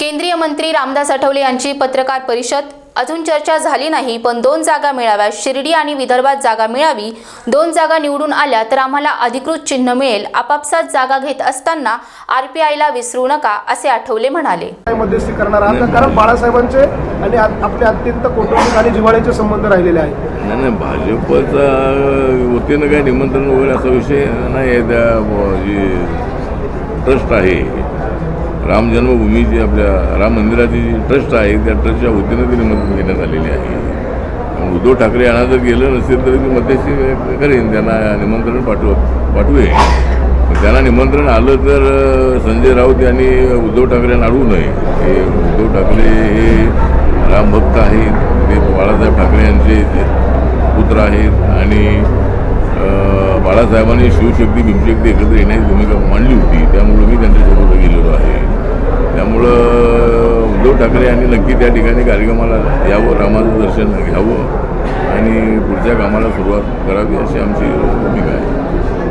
केंद्रीय मंत्री रामदास आठवले यांची पत्रकार परिषद. अजून चर्चा झाली नाही पण दोन जागा मिळाव्यात. शिर्डी आणि विदर्भात जागा मिळावी. दोन जागा निवडून आल्या तर आम्हाला अधिकृत चिन्ह मिळेल. आपापसात जागा घेत असताना आर पी आयला विसरू नका असे आठवले म्हणाले. काय मध्यस्थी करणार आहात? का? कारण बाळासाहेबांचे आणि आपले अत्यंत कौटुंबिक आणि जिव्हाळ्याचे संबंध राहिलेले आहेत. नाही नाही भाजपचा वतीनं काही निमंत्रण वगैरे असा विषय नाही ट्रस्ट आहे. राम जन्मभूमीची आपल्या राम मंदिराची जी ट्रस्ट आहे त्या ट्रस्टच्या वतीनं ती निमंत्रण देण्यात आलेली आहे. उद्धव ठाकरे यांना जर गेलं नसेल तर मी मध्यस्थी करेन त्यांना निमंत्रण पाठव पाठवे पण त्यांना निमंत्रण आलं तर संजय राऊत यांनी उद्धव ठाकरेंना अडवू नये. हे उद्धव ठाकरे हे रामभक्त आहेत ते बाळासाहेब ठाकरे यांचे ते पुत्र आहेत आणि बाळासाहेबांनी शिवशक्ती भीमशक्ती एकत्र येण्याची भूमिका मांडली होती. ठाकरे यांनी नक्की त्या ठिकाणी कार्यक्रमाला यावं रामाचं दर्शन घ्यावं आणि पुढच्या कामाला सुरुवात करावी अशी आमची भूमिका आहे.